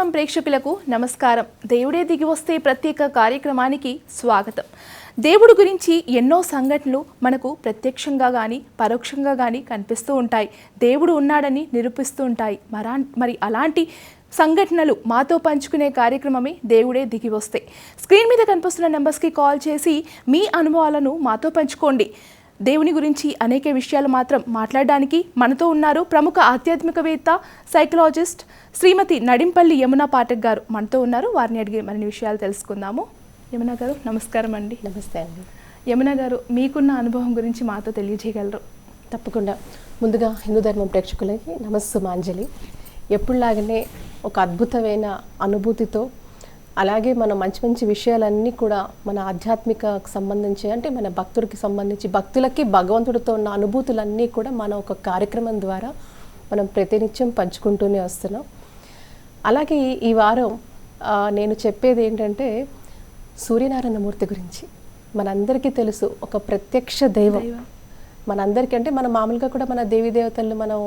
ధర్మం ప్రేక్షకులకు నమస్కారం. దేవుడే దిగి వస్తే ప్రత్యేక కార్యక్రమానికి స్వాగతం. దేవుడు గురించి ఎన్నో సంఘటనలు మనకు ప్రత్యక్షంగా కానీ పరోక్షంగా కానీ కనిపిస్తూ ఉంటాయి. దేవుడు ఉన్నాడని నిరూపిస్తూ ఉంటాయి. మరా మరి అలాంటి సంఘటనలు మాతో పంచుకునే కార్యక్రమమే దేవుడే దిగి వస్తే స్క్రీన్ మీద కనిపిస్తున్న నెంబర్స్కి కాల్ చేసి మీ అనుభవాలను మాతో పంచుకోండి. దేవుని గురించి అనేక విషయాలు మాత్రం మాట్లాడడానికి మనతో ఉన్నారు ప్రముఖ ఆధ్యాత్మికవేత్త సైకలాజిస్ట్ శ్రీమతి నడింపల్లి యమునా పాఠక్ గారు మనతో ఉన్నారు. వారిని అడిగి మరిన్ని విషయాలు తెలుసుకుందాము. యమునా గారు నమస్కారం అండి. నమస్తే అండి. యమునా గారు మీకున్న అనుభవం గురించి మాతో తెలియజేయగలరు? తప్పకుండా. ముందుగా హిందూ ధర్మం ప్రేక్షకులకి నమస్సు మాంజలి ఎప్పుడులాగానే ఒక అద్భుతమైన అనుభూతితో అలాగే మన మంచి మంచి విషయాలన్నీ కూడా మన ఆధ్యాత్మిక సంబంధించి అంటే మన భక్తుడికి సంబంధించి భక్తులకి భగవంతుడితో ఉన్న అనుభూతులన్నీ కూడా మన ఒక కార్యక్రమం ద్వారా మనం ప్రతినిత్యం పంచుకుంటూనే వస్తున్నాం. అలాగే ఈ- వారం నేను చెప్పేది ఏంటంటే సూర్యనారాయణమూర్తి గురించి. మనందరికీ తెలుసు ఒక ప్రత్యక్ష దైవం. మనందరికీ అంటే మన మామూలుగా కూడా మన దేవీ దేవతలు మనం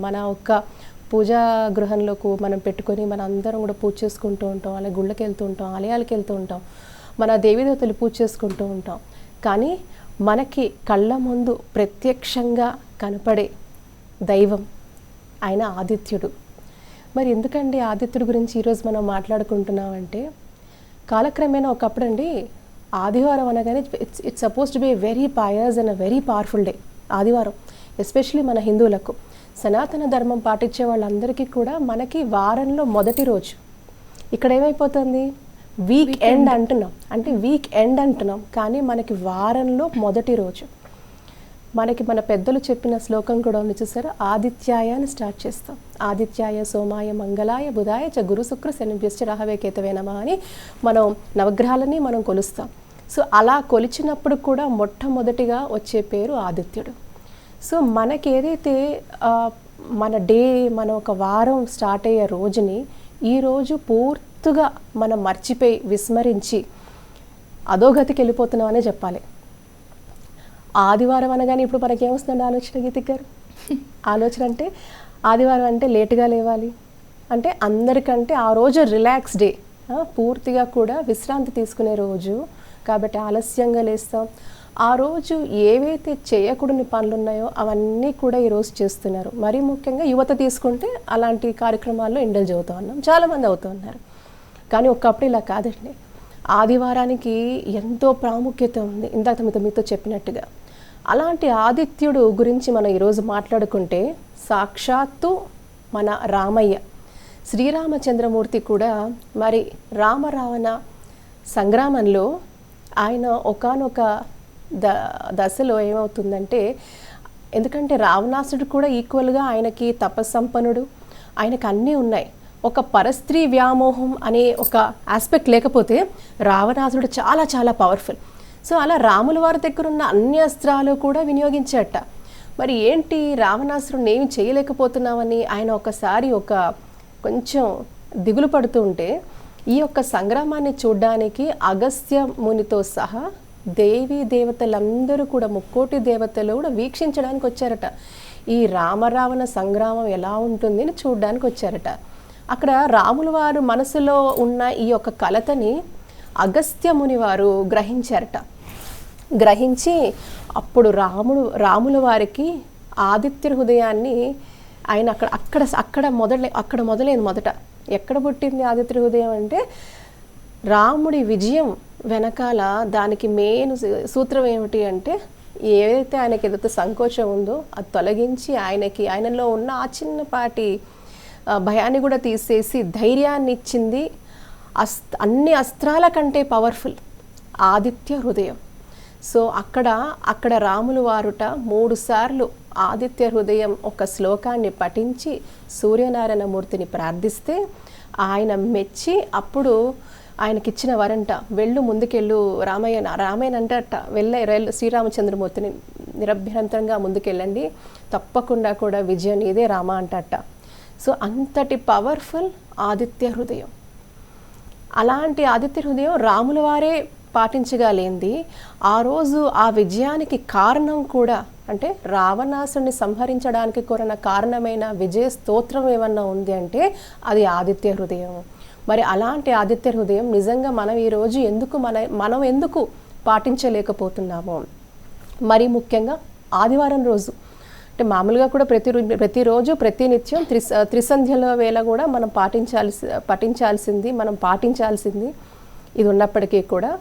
మన ఒక్క పూజా గృహంలోకి మనం పెట్టుకొని మన అందరం కూడా పూజ చేసుకుంటూ ఉంటాం. అలాగే గుళ్ళకి వెళ్తూ ఉంటాం ఆలయాలకు వెళ్తూ ఉంటాం. మన దేవీ దేవతలు పూజ చేసుకుంటూ ఉంటాం. కానీ మనకి కళ్ళ ముందు ప్రత్యక్షంగా కనపడే దైవం ఆయన ఆదిత్యుడు. మరి ఎందుకండి ఆదిత్యుడి గురించి ఈరోజు మనం మాట్లాడుకుంటున్నామంటే కాలక్రమేణా ఒకప్పుడండి ఆదివారం అనగానే it's it's suppose to be very pious and very powerful day ఆదివారం ఎస్పెషలీ మన హిందువులకు. సనాతన ధర్మం పాటించే వాళ్ళందరికీ కూడా మనకి వారంలో మొదటి రోజు. ఇక్కడ ఏమైపోతుంది? వీక్ ఎండ్ అంటున్నాం. అంటే వీక్ ఎండ్ అంటున్నాం. కానీ మనకి వారంలో మొదటి రోజు. మనకి మన పెద్దలు చెప్పిన శ్లోకం కూడా ఉంది చూసారా? ఆదిత్యాయ అని స్టార్ట్ చేస్తాం. ఆదిత్యాయ సోమాయ మంగళాయ బుధాయ చ గురు శుక్ర శనిభ్యశ్చ రాహవే కేతవే నమ అని మనం నవగ్రహాలని మనం కొలుస్తాం. సో అలా కొలిచినప్పుడు కూడా మొట్టమొదటిగా వచ్చే పేరు ఆదిత్యుడు. సో మనకి ఏదైతే మన డే మన ఒక వారం స్టార్ట్ అయ్యే రోజుని ఈ రోజు పూర్తిగా మనం మర్చిపోయి విస్మరించి అధోగతికి వెళ్ళిపోతున్నామనే చెప్పాలి. ఆదివారం అనగానే ఇప్పుడు మనకి ఏమొస్తుందండి ఆలోచన గీతిక్ గారు? ఆలోచన అంటే ఆదివారం అంటే లేటుగా లేవాలి. అంటే అందరికంటే ఆ రోజు రిలాక్స్ డే. పూర్తిగా కూడా విశ్రాంతి తీసుకునే రోజు. కాబట్టి ఆలస్యంగా లేస్తాం. ఆ రోజు ఏవైతే చేయకూడని పనులు ఉన్నాయో అవన్నీ కూడా ఈరోజు చేస్తున్నారు. మరీ ముఖ్యంగా యువత తీసుకుంటే అలాంటి కార్యక్రమాల్లో ఇండల్జ్ అవుతూ ఉన్నాం. చాలామంది అవుతూ ఉన్నారు. కానీ ఒకప్పుడు ఇలా కాదండి. ఆదివారానికి ఎంతో ప్రాముఖ్యత ఉంది. ఇందాక మీతో మీతో చెప్పినట్టుగా. అలాంటి ఆదిత్యుడు గురించి మనం ఈరోజు మాట్లాడుకుంటే సాక్షాత్తు మన రామయ్య. శ్రీరామచంద్రమూర్తి కూడా మరి రామరావణ సంగ్రామంలో ఆయన ఒకానొక ద దశలో ఏమవుతుందంటే ఎందుకంటే రావణాసుడు కూడా ఈక్వల్గా ఆయనకి తపస్సంపన్నుడు. ఆయనకు అన్నీ ఉన్నాయి. ఒక పరస్త్రీ వ్యామోహం అనే ఒక ఆస్పెక్ట్ లేకపోతే రావణాసుడు చాలా చాలా పవర్ఫుల్. సో అలా రాముల వారి దగ్గర ఉన్న అన్ని అస్త్రాలు కూడా వినియోగించట. మరి ఏంటి రావణాసురుడిని ఏమి చేయలేకపోతున్నామని ఆయన ఒకసారి ఒక కొంచెం దిగులు పడుతూ ఉంటే ఈ యొక్క సంగ్రామాన్ని చూడడానికి అగస్త్య మునితో సహా దేవీ దేవతలందరూ కూడా ముక్కోటి దేవతలు కూడా వీక్షించడానికి వచ్చారట. ఈ రామరావణ సంగ్రామం ఎలా ఉంటుంది అని చూడడానికి వచ్చారట. అక్కడ రాముల వారు మనసులో ఉన్న ఈ యొక్క కలతని అగస్త్య ముని వారు గ్రహించారట. గ్రహించి అప్పుడు రాముడు రాముల వారికి ఆదిత్య హృదయాన్ని ఆయన అక్కడ అక్కడ అక్కడ మొదలై అక్కడ మొదలైంది మొదట. ఎక్కడ పుట్టింది ఆదిత్య హృదయం అంటే రాముడి విజయం వెనకాల దానికి మెయిన్ సూత్రం ఏమిటి అంటే ఏదైతే ఆయనకి ఏదైతే సంకోచం ఉందో అది తొలగించి ఆయనకి ఆయనలో ఉన్న ఆ చిన్నపాటి భయాన్ని కూడా తీసేసి ధైర్యాన్ని ఇచ్చింది అస్ అన్ని అస్త్రాల కంటే పవర్ఫుల్ ఆదిత్య హృదయం. సో అక్కడ అక్కడ రాములు వారుట మూడు సార్లు ఆదిత్య హృదయం ఒక శ్లోకాన్ని పఠించి సూర్యనారాయణ మూర్తిని ప్రార్థిస్తే ఆయన మెచ్చి అప్పుడు ఆయనకిచ్చిన వరంట వెళ్ళు ముందుకెళ్ళు రామయ్య రామయ్య అంటట వెళ్ళే రైలు శ్రీరామచంద్రమూర్తిని నిరభ్యంతరంగా ముందుకెళ్ళండి తప్పకుండా కూడా విజయం ఇదే రామ అంటట. సో అంతటి పవర్ఫుల్ ఆదిత్య హృదయం. అలాంటి ఆదిత్య హృదయం రాముల వారే పాటించగలేంది. ఆ రోజు ఆ విజయానికి కారణం కూడా అంటే రావణాసుని సంహరించడానికి కోరిన కారణమైన విజయ స్తోత్రం ఏమన్నా ఉంది అంటే అది ఆదిత్య హృదయం. మరి అలాంటి ఆదిత్య హృదయం నిజంగా మనం ఈరోజు ఎందుకు మన మనం ఎందుకు పాటించలేకపోతున్నామో. మరి ముఖ్యంగా ఆదివారం రోజు. అంటే మామూలుగా కూడా ప్రతి ప్రతిరోజు ప్రతి నిత్యం త్రిస త్రిసంధ్యల వేళ కూడా మనం పాటించాల్సి పఠించాల్సింది మనం పాటించాల్సింది ఇది ఉన్నప్పటికీ కూడా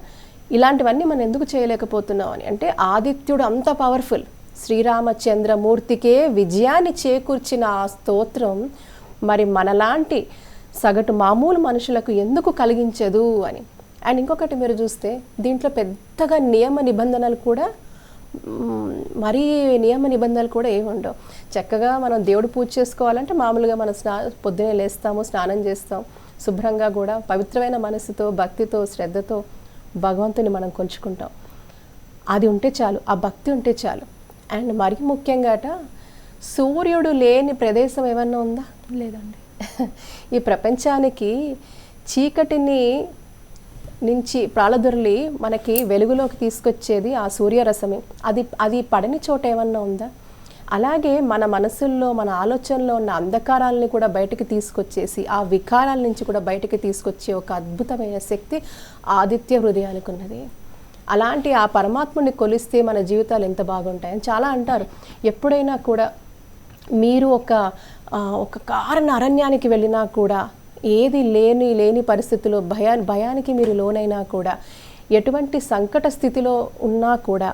ఇలాంటివన్నీ మనం ఎందుకు చేయలేకపోతున్నాం అని. అంటే ఆదిత్యుడు అంత పవర్ఫుల్. శ్రీరామచంద్రమూర్తికే విజయాన్ని చేకూర్చిన ఆ స్తోత్రం మరి మనలాంటి సగటు మామూలు మనుషులకు ఎందుకు కలిగించదు అని. అండ్ ఇంకొకటి మీరు చూస్తే దీంట్లో పెద్దగా నియమ నిబంధనలు కూడా మరీ నియమ నిబంధనలు కూడా ఏమి ఉండవు. చక్కగా మనం దేవుడు పూజ చేసుకోవాలంటే మామూలుగా మనం స్నా పొద్దునే లేస్తాము స్నానం చేస్తాం. శుభ్రంగా కూడా పవిత్రమైన మనసుతో భక్తితో శ్రద్ధతో భగవంతుని మనం కొలుచుకుంటాం. అది ఉంటే చాలు ఆ భక్తి ఉంటే చాలు. అండ్ మరీ ముఖ్యంగా సూర్యుడు లేని ప్రదేశం ఏమన్నా ఉందా? లేదండి. ఈ ప్రపంచానికి చీకటిని నుంచి ప్రాళదొరలి మనకి వెలుగులోకి తీసుకొచ్చేది ఆ సూర్యరసమే. అది అది పడని చోట ఏమన్నా ఉందా? అలాగే మన మనసుల్లో మన ఆలోచనలో ఉన్న అంధకారాలని కూడా బయటికి తీసుకొచ్చేసి ఆ వికారాల నుంచి కూడా బయటికి తీసుకొచ్చే ఒక అద్భుతమైన శక్తి ఆదిత్య హృదయానికి ఉన్నది అలాంటి ఆ పరమాత్ముని కొలిస్తే మన జీవితాలు ఎంత బాగుంటాయని చాలా అంటారు. ఎప్పుడైనా కూడా మీరు ఒక ఒక కారణ అరణ్యానికి వెళ్ళినా కూడా ఏది లేని లేని పరిస్థితిలో భయా భయానికి మీరు లోనైనా కూడా ఎటువంటి సంకట స్థితిలో ఉన్నా కూడా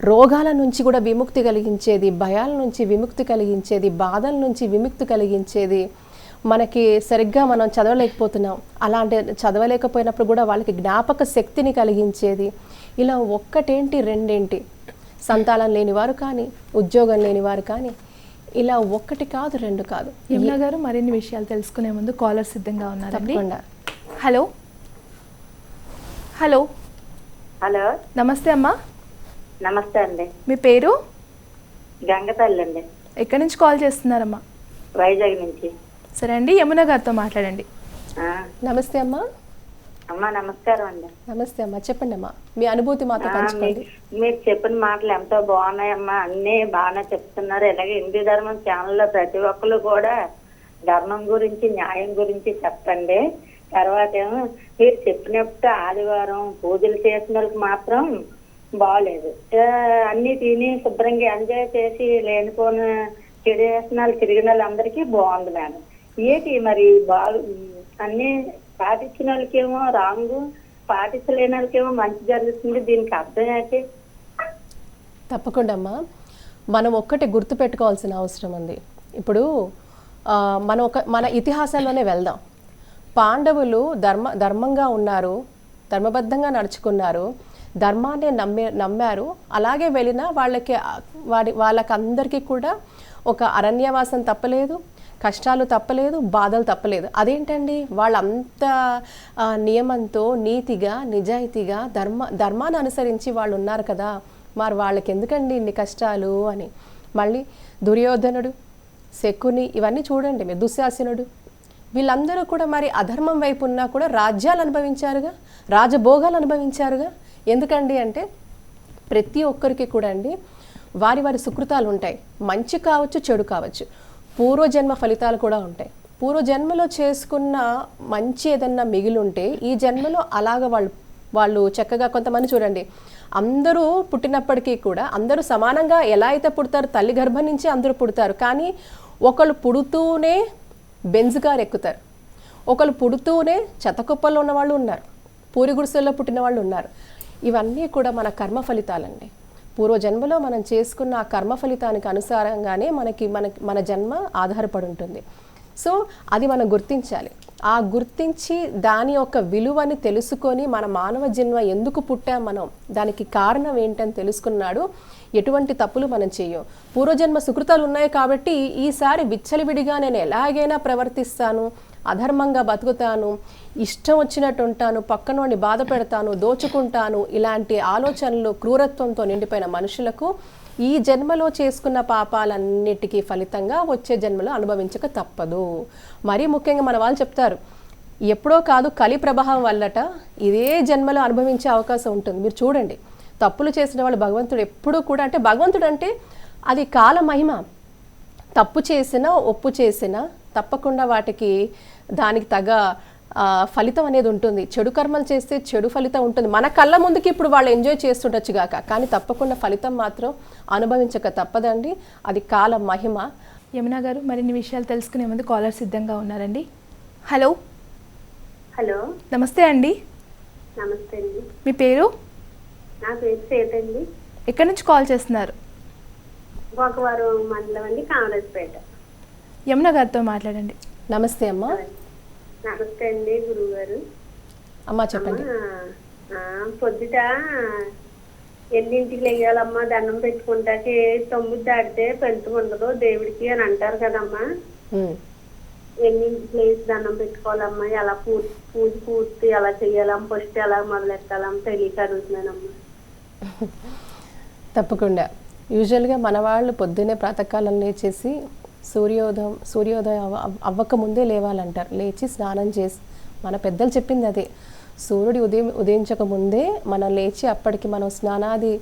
రోగాల నుంచి కూడా విముక్తి కలిగించేది భయాల నుంచి విముక్తి కలిగించేది బాధల నుంచి విముక్తి కలిగించేది మనకి సరిగ్గా మనం చదవలేకపోతున్నాం. అలాంటి చదవలేకపోయినప్పుడు కూడా వాళ్ళకి జ్ఞాపక శక్తిని కలిగించేది. ఇలా ఒక్కటేంటి రెండేంటి? సంతానం లేనివారు కానీ ఉద్యోగం లేనివారు కానీ ఇలా ఒక్కటి కాదు రెండు కాదు. యమున గారు మరిన్ని విషయాలు తెలుసుకునే ముందు కాలర్ సిద్ధంగా ఉన్నారండి. తప్పకుండా. హలో. హలో. హలో. నమస్తే అమ్మా. నమస్తే అండి. మీ పేరు? గంగతల్లి అండి. ఎక్కడి నుంచి కాల్ చేస్తున్నారమ్మా? వైజాగ్ నుంచి. సరే అండి యమున గారితో మాట్లాడండి. ఆ, నమస్తే అమ్మా. అమ్మా నమస్కారం అండి. నమస్తే అమ్మా చెప్పండి అమ్మా. మీ అనుభూతి మాతో పంచుకోండి. మీరు చెప్పిన మాటలు ఎంతో బాగున్నాయమ్మా అన్నీ బాగానే చెప్తున్నారు. ఇలాగే హిందూ ధర్మం ఛానల్లో ప్రతి ఒక్కరు కూడా ధర్మం గురించి న్యాయం గురించి చెప్పండి. తర్వాత ఏమో మీరు చెప్పినప్పుడు ఆదివారం పూజలు చేసిన వాళ్ళకి మాత్రం బాగలేదు అన్నీ తిని శుభ్రంగా ఎంజాయ్ చేసి లేనిపోయిన చెడు వ్యసనాలు తిరిగిన వాళ్ళందరికీ బాగుంది మేడం. ఏంటి మరి బాగు అన్ని పాటించిన వాళ్ళకేమో రాంగు పాటించలేని వాళ్ళకేమో మంచి జరుగుతుంది దీనికి అర్థం ఏంటి? తప్పకుండా అమ్మా మనం ఒక్కటి గుర్తు పెట్టుకోవాల్సిన అవసరం ఉంది. ఇప్పుడు మన మనం ఒక మన ఇతిహాసంలోనే వెళ్దాం. పాండవులు ధర్మ ధర్మంగా ఉన్నారు ధర్మబద్ధంగా నడుచుకున్నారు ధర్మాన్ని నమ్మే నమ్మారు అలాగే వెళ్ళిన వాళ్ళకి వాడి వాళ్ళకందరికీ కూడా ఒక అరణ్యవాసం తప్పలేదు కష్టాలు తప్పలేదు బాధలు తప్పలేదు. అదేంటండి? వాళ్ళంత నియమంతో నీతిగా నిజాయితీగా ధర్మ ధర్మాన్ని అనుసరించి వాళ్ళు ఉన్నారు కదా. మరి వాళ్ళకి ఎందుకండి ఇన్ని కష్టాలు అని. మళ్ళీ దుర్యోధనుడు శకుని ఇవన్నీ చూడండి మీరు దుశ్శాసనుడు. వీళ్ళందరూ కూడా మరి అధర్మం వైపు ఉన్నా కూడా రాజ్యాలు అనుభవించారుగా? రాజభోగాలు అనుభవించారుగా? ఎందుకండి అంటే ప్రతి ఒక్కరికి కూడా అండి వారి వారి సుకృతాలు ఉంటాయి. మంచి కావచ్చు చెడు కావచ్చు. పూర్వజన్మ ఫలితాలు కూడా ఉంటాయి. పూర్వజన్మలో చేసుకున్న మంచి ఏదన్నా మిగిలి ఉంటే ఈ జన్మలో అలాగ వాళ్ళు వాళ్ళు చక్కగా కొంతమంది చూడండి అందరూ పుట్టినప్పటికీ కూడా అందరూ సమానంగా ఎలా అయితే పుడతారు తల్లి గర్భం నుంచి అందరూ పుడతారు కానీ ఒకళ్ళు పుడుతూనే బెంజ్ కారు ఎక్కుతారు. ఒకళ్ళు పుడుతూనే చెత్తకుప్పల్లో ఉన్న వాళ్ళు ఉన్నారు పూరి గుడిసెల్లో పుట్టిన వాళ్ళు ఉన్నారు. ఇవన్నీ కూడా మన కర్మ ఫలితాలండి. పూర్వజన్మలో మనం చేసుకున్న ఆ కర్మ ఫలితానికి అనుసారంగానే మనకి మన మన జన్మ ఆధారపడి ఉంటుంది సో అది మనం గుర్తించాలి. ఆ గుర్తించి దాని యొక్క విలువని తెలుసుకొని మన మానవ జన్మ ఎందుకు పుట్టాం మనం దానికి కారణం ఏంటని తెలుసుకున్నాడు ఎటువంటి తప్పులు మనం చేయం పూర్వజన్మ సుకృతాలు ఉన్నాయి కాబట్టి ఈసారి విచ్చలివిడిగా నేను ఎలాగైనా ప్రవర్తిస్తాను అధర్మంగా బతుకుతాను ఇష్టం వచ్చినట్టు ఉంటాను పక్కనోడిని బాధ పెడతాను దోచుకుంటాను ఇలాంటి ఆలోచనలు క్రూరత్వంతో నిండిపోయిన మనుషులకు ఈ జన్మలో చేసుకున్న పాపాలన్నిటికీ ఫలితంగా వచ్చే జన్మలో అనుభవించక తప్పదు. మరీ ముఖ్యంగా మన వాళ్ళు చెప్తారు ఎప్పుడో కాదు కలి ప్రభావం వల్లట ఇదే జన్మలో అనుభవించే అవకాశం ఉంటుంది. మీరు చూడండి తప్పులు చేసిన వాళ్ళు భగవంతుడు ఎప్పుడూ కూడా అంటే భగవంతుడు అంటే అది కాల మహిమ తప్పు చేసినా ఒప్పు చేసినా తప్పకుండా వాటికి దానికి తగ ఆ, ఫలితం అనేది ఉంటుంది. చెడు కర్మలు చేస్తే చెడు ఫలితం ఉంటుంది. మన కళ్ళ ముందుకి ఇప్పుడు వాళ్ళు ఎంజాయ్ చేస్తుండొచ్చు గాక. కానీ తప్పకుండా ఫలితం మాత్రం అనుభవించక తప్పదండి. అది కాల మహిమ. యమున గారు మరిన్ని విషయాలు తెలుసుకునే ముందు కాలర్ సిద్ధంగా ఉన్నారండి. హలో. హలో. నమస్తే అండి. నమస్తే అండి. మీ పేరు? నా పేరు సేత అండి. ఎక్కడి నుంచి కాల్ చేస్తున్నారు? మండలం అండి కామరాజపేట. యమున గారితో మాట్లాడండి. నమస్తే అమ్మా. నమస్తే. అండి గురువు గారు అమ్మా చెప్పండి పొద్దుట ఎన్నింటికి లేయాలమ్మా? దండం పెట్టుకుంటాకి తొమ్మిది దాటితే ఫలితం ఉండదు దేవుడికి అని అంటారు కదమ్మా. ఎన్నింటికి లేచి దండం పెట్టుకోవాలమ్మా? ఎలా పూజ పూజ పూర్తి ఎలా చెయ్యాలమ్మా ఫస్ట్ ఎలా మొదలెట్టాలమ్మా తెలియక అడుగుతున్నానమ్మా. తప్పకుండా. యూజువల్గా మన వాళ్ళు పొద్దున్నే ప్రాతకాలం లేచేసి సూర్యోదయం సూర్యోదయం అవ్వకముందే అవ్వక ముందే లేవాలంటారు. లేచి స్నానం చేసి మన పెద్దలు చెప్పింది అదే. సూర్యుడు ఉదయం ఉదయించక ముందే మనం లేచి అప్పటికి మనం స్నానాది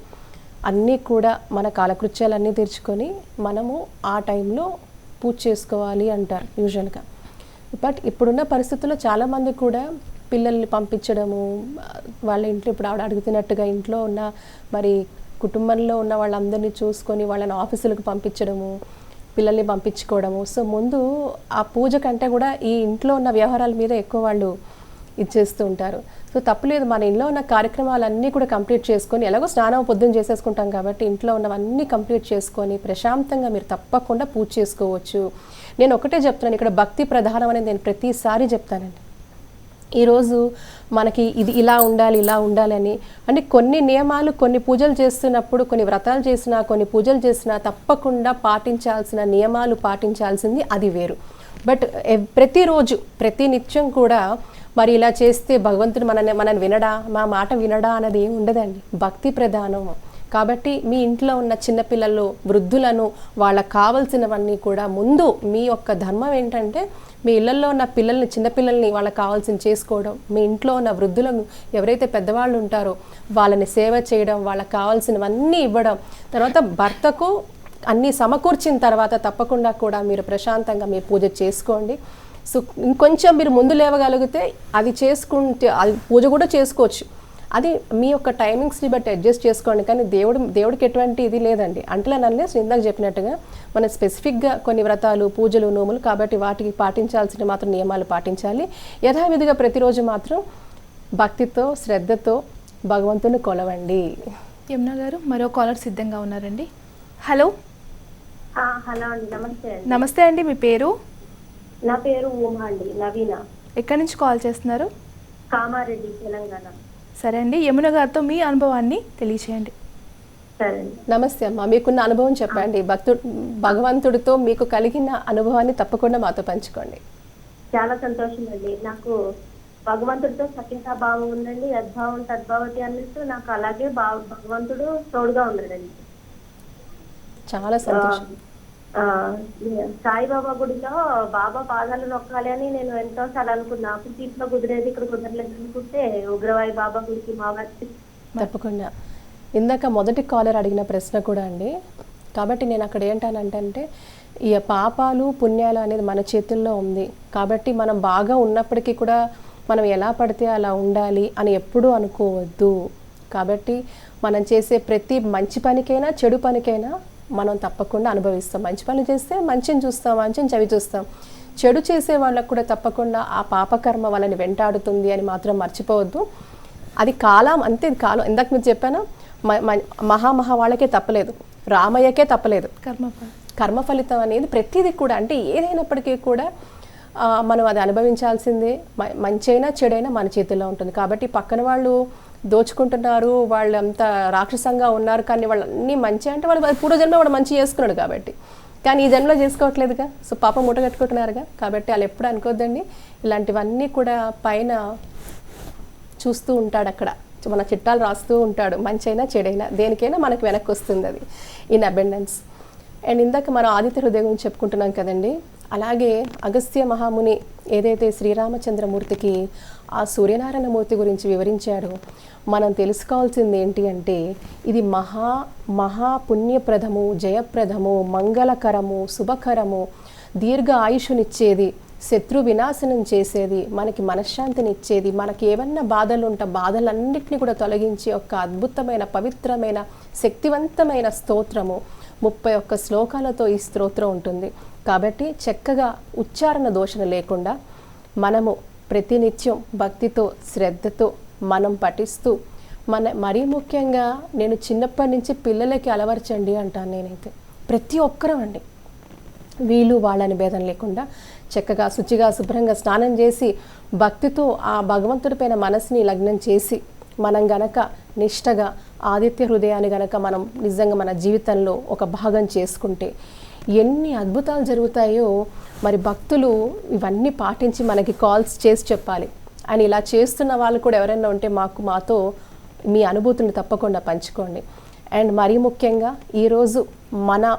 అన్నీ కూడా మన కాలకృత్యాలన్నీ తీర్చుకొని మనము ఆ టైంలో పూజ చేసుకోవాలి అంటారు యూజువల్గా. బట్ ఇప్పుడున్న పరిస్థితుల్లో చాలామంది కూడా పిల్లల్ని పంపించడము వాళ్ళ ఇంట్లో ఇప్పుడు ఆవిడ అడుగుతున్నట్టుగా ఇంట్లో ఉన్న మరి కుటుంబంలో ఉన్న వాళ్ళందరినీ చూసుకొని వాళ్ళని ఆఫీసులకు పంపించడము పిల్లల్ని పంపించుకోవడము. సో ముందు ఆ పూజ కంటే కూడా ఈ ఇంట్లో ఉన్న వ్యవహారాల మీద ఎక్కువ వాళ్ళు ఇచ్చేస్తూ ఉంటారు. సో తప్పులేదు మన ఇంట్లో ఉన్న కార్యక్రమాలన్నీ కూడా కంప్లీట్ చేసుకొని ఎలాగో స్నానం పొద్దున్న చేసేసుకుంటాం కాబట్టి ఇంట్లో ఉన్నవన్నీ కంప్లీట్ చేసుకొని ప్రశాంతంగా మీరు తప్పకుండా పూజ చేసుకోవచ్చు. నేను ఒకటే చెప్తున్నాను. ఇక్కడ భక్తి ప్రధానం అనేది నేను ప్రతిసారి చెప్తానండి. ఈరోజు మనకి ఇది ఇలా ఉండాలి ఇలా ఉండాలని అంటే కొన్ని నియమాలు కొన్ని పూజలు చేస్తున్నప్పుడు కొన్ని వ్రతాలు చేసినా కొన్ని పూజలు చేసినా తప్పకుండా పాటించాల్సిన నియమాలు పాటించాల్సింది అది వేరు. బట్ ప్రతిరోజు ప్రతి నిత్యం కూడా మరి ఇలా చేస్తే భగవంతుడు మనని మనని వినడా? మా మాట వినడా అన్నది ఏమి ఉండదండి. భక్తి ప్రధానం. కాబట్టి మీ ఇంట్లో ఉన్న చిన్నపిల్లలు వృద్ధులను వాళ్ళకు కావాల్సినవన్నీ కూడా ముందు మీ యొక్క ధర్మం ఏంటంటే మీ ఇళ్ళలో ఉన్న పిల్లల్ని చిన్నపిల్లల్ని వాళ్ళకి కావాల్సిన చేసుకోవడం మీ ఇంట్లో ఉన్న వృద్ధులను ఎవరైతే పెద్దవాళ్ళు ఉంటారో వాళ్ళని సేవ చేయడం వాళ్ళకి కావాల్సినవన్నీ ఇవ్వడం తర్వాత భర్తకు అన్నీ సమకూర్చిన తర్వాత తప్పకుండా కూడా మీరు ప్రశాంతంగా మీ పూజ చేసుకోండి. సో ఇంకొంచెం మీరు ముందు లేవగలిగితే అది చేసుకుంటే అది పూజ కూడా చేసుకోవచ్చు. అది మీ యొక్క టైమింగ్స్ని బట్టి అడ్జస్ట్ చేసుకోండి. కానీ దేవుడు దేవుడికి ఎటువంటి ఇది లేదండి. అంటే నన్నే ఇందాక చెప్పినట్టుగా మన స్పెసిఫిక్గా కొన్ని వ్రతాలు పూజలు నోములు కాబట్టి వాటికి పాటించాల్సిన మాత్రం నియమాలు పాటించాలి. యథావిధిగా ప్రతిరోజు మాత్రం భక్తితో శ్రద్ధతో భగవంతుని కొలవండి. యమున గారు మరో కాలర్ సిద్ధంగా ఉన్నారండి. హలో. ఆ, హలో అండి. నమస్తే అండి. నమస్తే అండి మీ పేరు? నా పేరు ఉమా అండి. నవీన. ఎక్కడి నుంచి కాల్ చేస్తున్నారు? కామారెడ్డి తెలంగాణ. సరే అండి యమున గారితో మీ అనుభవాన్ని తెలియచేయండి. సరే అండి. నమస్తే అమ్మా మీకున్న అనుభవం చెప్పండి. భక్తు భగవంతుడితో మీకు కలిగిన అనుభవాన్ని తప్పకుండా మాతో పంచుకోండి. చాలా సంతోషం అండి. నాకు భగవంతుడితో సఖ్యతా భావం ఉందండి యద్భావం తద్భావతి అన్నట్టు నాకు అలాగే భగవంతుడు తోడుగా ఉన్నాడండి. చాలా సంతోషం. సాయిబాబా గుడిలో బాబా పాదాలు నొక్కాలి అని నేను ఎంతో సార్లు అనుకున్నా. అప్పుడు దీంట్లో కుదిరేది ఇక్కడ కుదరలేదు అనుకుంటే ఉగ్రవాయి బాబా గుడికి మా తప్పకుండా. ఇందాక మొదటి కాలర్ అడిగిన ప్రశ్న కూడా అండి. కాబట్టి నేను అక్కడ ఏంటానంటే ఈ పాపాలు పుణ్యాలు అనేది మన చేతుల్లో ఉంది. కాబట్టి మనం బాగా ఉన్నప్పటికీ కూడా మనం ఎలా పడితే అలా ఉండాలి అని ఎప్పుడూ అనుకోవద్దు. కాబట్టి మనం చేసే ప్రతి మంచి పనికైనా చెడు పనికైనా మనం తప్పకుండా అనుభవిస్తాం. మంచి పని చేస్తే మంచిని చూస్తాం మంచిని చవి చూస్తాం. చెడు చేసే వాళ్ళకు కూడా తప్పకుండా ఆ పాపకర్మ వాళ్ళని వెంటాడుతుంది అని మాత్రం మర్చిపోవద్దు. అది కాలం అంతే కాలం. ఇందాక మీరు చెప్పాను? మహామహా వాళ్ళకే తప్పలేదు. రామయ్యకే తప్పలేదు. కర్మ కర్మ ఫలితం అనేది ప్రతిదీ కూడా అంటే ఏదైనప్పటికీ కూడా మనం అది అనుభవించాల్సిందే. మంచైనా చెడైనా మన చేతుల్లో ఉంటుంది. కాబట్టి పక్కన వాళ్ళు దోచుకుంటున్నారు వాళ్ళు అంత రాక్షసంగా ఉన్నారు కానీ వాళ్ళు అన్నీ మంచి అంటే వాళ్ళు వాళ్ళ పూర్వజన్మ వాడు మంచి చేసుకున్నాడు కాబట్టి. కానీ ఈ జన్మలో చేసుకోవట్లేదుగా. సో పాపం మూట కట్టుకుంటున్నారుగా. కాబట్టి వాళ్ళు ఎప్పుడు అనుకోద్దండి. ఇలాంటివన్నీ కూడా పైన చూస్తూ ఉంటాడు అక్కడ. మన చిట్టాలు రాస్తూ ఉంటాడు. మంచైనా చెడైనా దేనికైనా మనకు వెనక్కి వస్తుంది అది. ఇన్ అబెండెన్స్ అండ్ ఇందాక మనం ఆదిత్య హృదయం గురించి చెప్పుకుంటున్నాం కదండి. అలాగే అగస్త్య మహాముని ఏదైతే శ్రీరామచంద్రమూర్తికి ఆ సూర్యనారాయణమూర్తి గురించి వివరించాడు. మనం తెలుసుకోవాల్సింది ఏంటి అంటే ఇది మహా మహాపుణ్యప్రదము జయప్రదము మంగళకరము శుభకరము దీర్ఘ ఆయుషునిచ్చేది శత్రు వినాశనం చేసేది మనకి మనశ్శాంతిని ఇచ్చేది మనకి ఏమన్నా బాధలు ఉంటే బాధలన్నింటినీ కూడా తొలగించి ఒక అద్భుతమైన పవిత్రమైన శక్తివంతమైన స్తోత్రము. ముప్పై ఒక్క శ్లోకాలతో ఈ స్తోత్రం ఉంటుంది. కాబట్టి చక్కగా ఉచ్చారణ దోషణ లేకుండా మనము ప్రతినిత్యం భక్తితో శ్రద్ధతో మనం పఠిస్తూ మన మరీ ముఖ్యంగా నేను చిన్నప్పటి నుంచి పిల్లలకి అలవర్చండి అంటాను నేనైతే. ప్రతి ఒక్కరం అండి. వీళ్ళు వాళ్ళని భేదం లేకుండా చక్కగా శుచిగా శుభ్రంగా స్నానం చేసి భక్తితో ఆ భగవంతుడి పైన మనసుని లగ్నం చేసి మనం గనక నిష్టగా ఆదిత్య హృదయాన్ని గనక మనం నిజంగా మన జీవితంలో ఒక భాగం చేసుకుంటే ఎన్ని అద్భుతాలు జరుగుతాయో మరి భక్తులు ఇవన్నీ పాటించి మనకి కాల్స్ చేసి చెప్పాలి. అని ఇలా చేస్తున్న వాళ్ళు కూడా ఎవరైనా ఉంటే మాకు మాతో మీ అనుభూతిని తప్పకుండా పంచుకోండి. అండ్ మరీ ముఖ్యంగా ఈరోజు మన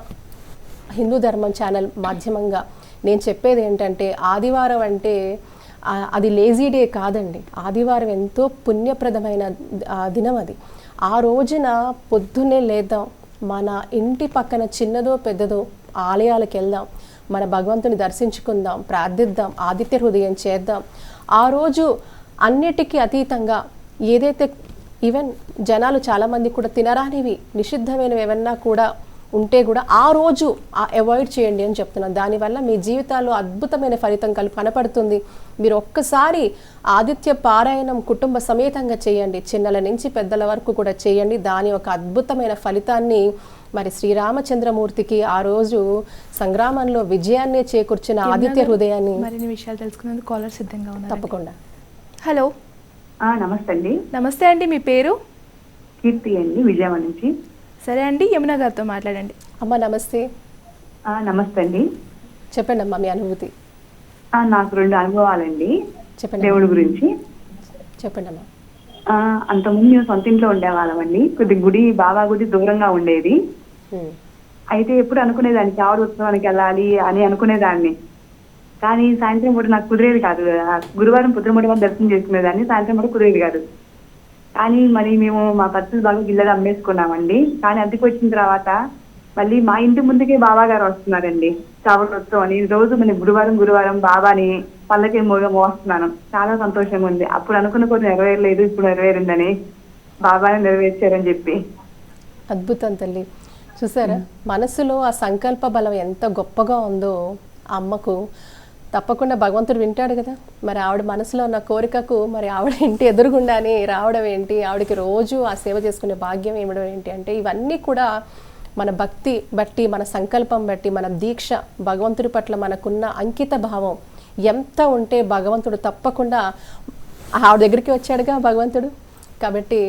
హిందూ ధర్మం ఛానల్ మాధ్యమంగా నేను చెప్పేది ఏంటంటే ఆదివారం అంటే అది లేజీ డే కాదండి. ఆదివారం ఎంతో పుణ్యప్రదమైన ఆ, దినం అది. ఆ రోజున పొద్దున్నే లేద్దాం. మన ఇంటి పక్కన చిన్నదో పెద్దదో ఆలయాలకు వెళ్దాం. మన భగవంతుని దర్శించుకుందాం ప్రార్థిద్దాం ఆదిత్య హృదయం చేద్దాం. ఆ రోజు అన్నిటికీ అతీతంగా ఏదైతే ఈవెన్ జనాలు చాలామంది కూడా తినరానివి నిషిద్ధమైనవి ఏమన్నా కూడా ఉంటే కూడా ఆ రోజు అవాయిడ్ చేయండి అని చెప్తున్నాను దానివల్ల మీ జీవితాల్లో అద్భుతమైన ఫలితం కలి కనపడుతుంది. మీరు ఒక్కసారి ఆదిత్య పారాయణం కుటుంబ సమేతంగా చేయండి. చిన్నల నుంచి పెద్దల వరకు కూడా చేయండి. దాని ఒక అద్భుతమైన ఫలితాన్ని మరి శ్రీరామచంద్రమూర్తికి ఆ రోజు సంగ్రామంలో విజయాన్ని చేకూర్చిన ఆదిత్య హృదయాన్ని మరిన్ని విషయాలు తెలుసుకునేందుకు కాలర్ సిద్ధంగా ఉన్నారు తప్పకుండా. హలో. ఆ, నమస్తే అండి. నమస్తే అండి. మీ పేరు? కీర్తి అండి విజయవాడ నుంచి. సరే అండి యమున గారితో మాట్లాడండి. అమ్మ నమస్తే. ఆ, నమస్తే అండి. చెప్పండి అమ్మా మీ అనుభూతి. ఆ, నాకు రెండు అనుభవాలండి. చెప్పండి దేవుడి గురించి. చెప్పండి అమ్మా. ఆ, అంతకుముందు మేము సొంత ఇంట్లో ఉండేవాళ్ళమండి కొద్ది గుడి బాబా గుడి దూరంగా ఉండేది. అయితే ఎప్పుడు అనుకునేదాన్ని చావడి ఉత్సవానికి వెళ్ళాలి అని అనుకునేదాన్ని. కానీ సాయంత్రం పూట నాకు కుదిరేది కాదు. గురువారం పుత్రముడి వాళ్ళు దర్శనం చేసుకునేదాన్ని సాయంత్రం పూట కుదిరేది కాదు. కానీ మరి మేము మా పరిస్థితులు బాగా గిల్లలు అమ్మేసుకున్నామండి. కానీ అద్దెకి వచ్చిన తర్వాత మళ్ళీ మా ఇంటి ముందుకే బాబా గారు వస్తున్నారండి. ఉత్సవం అని రోజు మన గురువారం గురువారం బాబాని పల్లకి మోగ మోస్తున్నాను. చాలా సంతోషంగా ఉంది. అప్పుడు అనుకున్న కొద్ది నెరవేరలేదు ఇప్పుడు నెరవేరిందని బాబాని నెరవేర్చారని చెప్పి. అద్భుతం తల్లి. చూసారా? మనసులో ఆ సంకల్ప బలం ఎంత గొప్పగా ఉందో ఆ అమ్మకు తప్పకుండా భగవంతుడు వింటాడు కదా. మరి ఆవిడ మనసులో ఉన్న కోరికకు మరి ఆవిడ ఇంటి ఎదురుగుండానే రావడం ఏంటి? ఆవిడకి రోజు ఆ సేవ చేసుకునే భాగ్యం ఇవ్వడం ఏంటి? అంటే ఇవన్నీ కూడా మన భక్తి బట్టి మన సంకల్పం బట్టి మన దీక్ష భగవంతుడి పట్ల మనకున్న అంకిత భావం ఎంత ఉంటే భగవంతుడు తప్పకుండా ఆవిడ దగ్గరికి వచ్చాడుగా భగవంతుడు. కాబట్టి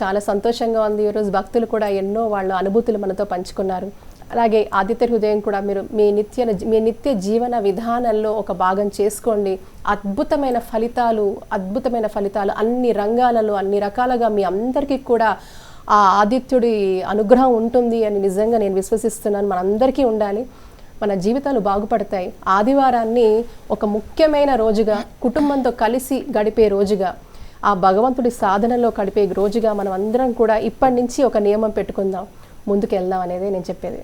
చాలా సంతోషంగా ఉంది. ఈరోజు భక్తులు కూడా ఎన్నో వాళ్ళ అనుభూతులు మనతో పంచుకున్నారు. అలాగే ఆదిత్య హృదయం కూడా మీరు మీ నిత్య మీ నిత్య జీవన విధానంలో ఒక భాగం చేసుకోండి. అద్భుతమైన ఫలితాలు అద్భుతమైన ఫలితాలు అన్ని రంగాలలో అన్ని రకాలుగా మీ అందరికీ కూడా ఆ ఆదిత్యుడి అనుగ్రహం ఉంటుంది అని నిజంగా నేను విశ్వసిస్తున్నాను. మనందరికీ ఉండాలి. మన జీవితాలు బాగుపడతాయి. ఆదివారాన్ని ఒక ముఖ్యమైన రోజుగా కుటుంబంతో కలిసి గడిపే రోజుగా ఆ భగవంతుడి సాధనలో గడిపే రోజుగా మనం అందరం కూడా ఇప్పటి నుంచి ఒక నియమం పెట్టుకుందాం. ముందుకు వెళ్దాం అనేది నేను చెప్పేది.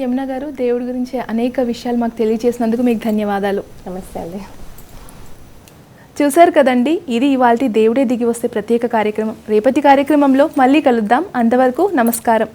యమున గారు దేవుడి గురించి అనేక విషయాలు మాకు తెలియజేసినందుకు మీకు ధన్యవాదాలు. నమస్తే అండి. చూశారు కదండి ఇది ఇవాల్టి దేవుడే దిగి వస్తే ప్రత్యేక కార్యక్రమం. రేపటి కార్యక్రమంలో మళ్ళీ కలుద్దాం. అంతవరకు నమస్కారం.